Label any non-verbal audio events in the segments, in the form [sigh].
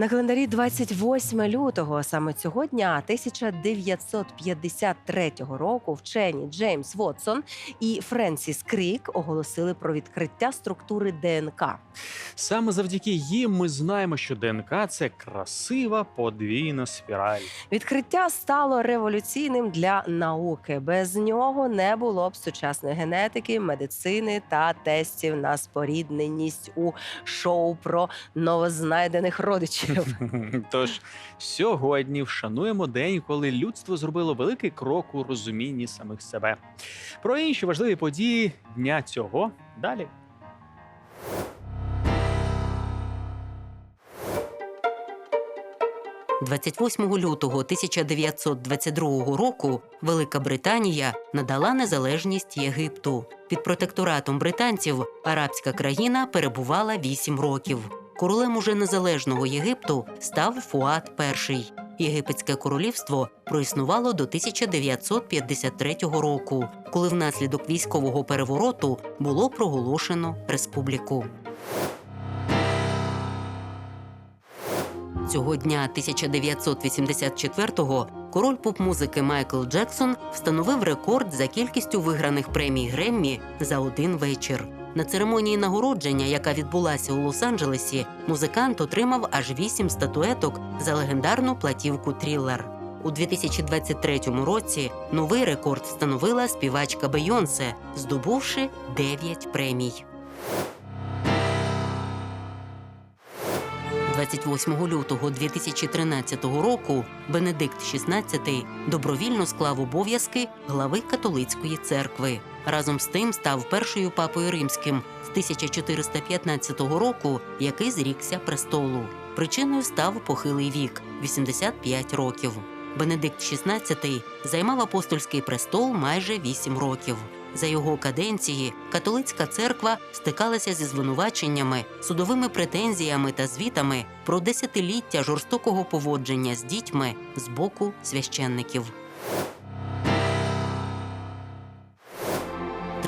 На календарі 28 лютого, саме цього дня, 1953 року, вчені Джеймс Вотсон і Френсіс Крік оголосили про відкриття структури ДНК. Саме завдяки їм ми знаємо, що ДНК це красива подвійна спіраль. Відкриття стало революційним для науки. Без нього не було б сучасної генетики, медицини та тестів на спорідненість у шоу про новознайдених родичів. [laughs] Тож сьогодні вшануємо день, коли людство зробило великий крок у розумінні самих себе. Про інші важливі події дня цього далі. – 28 лютого 1922 року Велика Британія надала незалежність Єгипту. Під протекторатом британців арабська країна перебувала 8 років. Королем уже незалежного Єгипту став Фуат І. Єгипетське королівство проіснувало до 1953 року, коли внаслідок військового перевороту було проголошено республіку. Цього дня 1984-го король поп-музики Майкл Джексон встановив рекорд за кількістю виграних премій Греммі за один вечір. На церемонії нагородження, яка відбулася у Лос-Анджелесі, музикант отримав аж вісім статуеток за легендарну платівку Трілер. У 2023 році новий рекорд встановила співачка Бейонсе, здобувши 9 премій. 28 лютого 2013 року Бенедикт XVI добровільно склав обов'язки глави католицької церкви. Разом з тим став першою папою римським з 1415 року, який зрікся престолу. Причиною став похилий вік 85 років. Бенедикт XVI займав апостольський престол майже вісім років. За його каденції католицька церква стикалася зі звинуваченнями, судовими претензіями та звітами про десятиліття жорстокого поводження з дітьми з боку священників.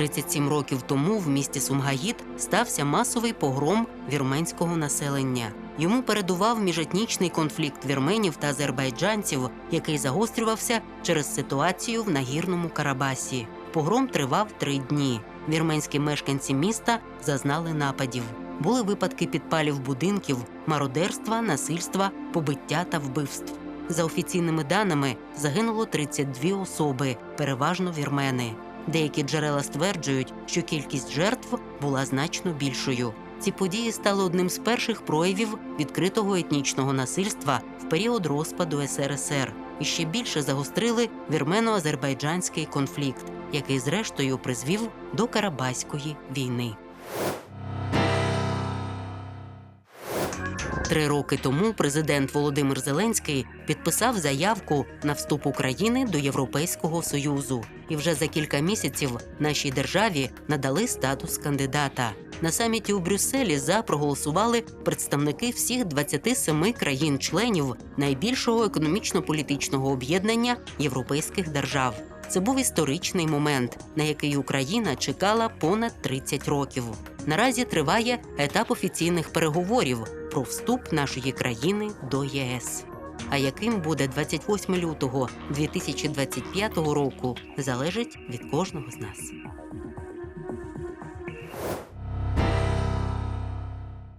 37 років тому в місті Сумгаїт стався масовий погром вірменського населення. Йому передував міжетнічний конфлікт вірменів та азербайджанців, який загострювався через ситуацію в нагірному Карабасі. Погром тривав три дні. Вірменські мешканці міста зазнали нападів. Були випадки підпалів будинків, мародерства, насильства, побиття та вбивств. За офіційними даними загинуло 32 особи, переважно вірмени. Деякі джерела стверджують, що кількість жертв була значно більшою. Ці події стали одним з перших проявів відкритого етнічного насильства в період розпаду СРСР і ще більше загострили вірмено-азербайджанський конфлікт, який зрештою призвів до Карабаської війни. Три роки тому президент Володимир Зеленський підписав заявку на вступ України до Європейського союзу, і вже за кілька місяців нашій державі надали статус кандидата. На саміті у Брюсселі за проголосували представники всіх 27 країн-членів найбільшого економічно-політичного об'єднання європейських держав. Це був історичний момент, на який Україна чекала понад 30 років. Наразі триває етап офіційних переговорів про вступ нашої країни до ЄС. А яким буде 28 лютого 2025 року, залежить від кожного з нас.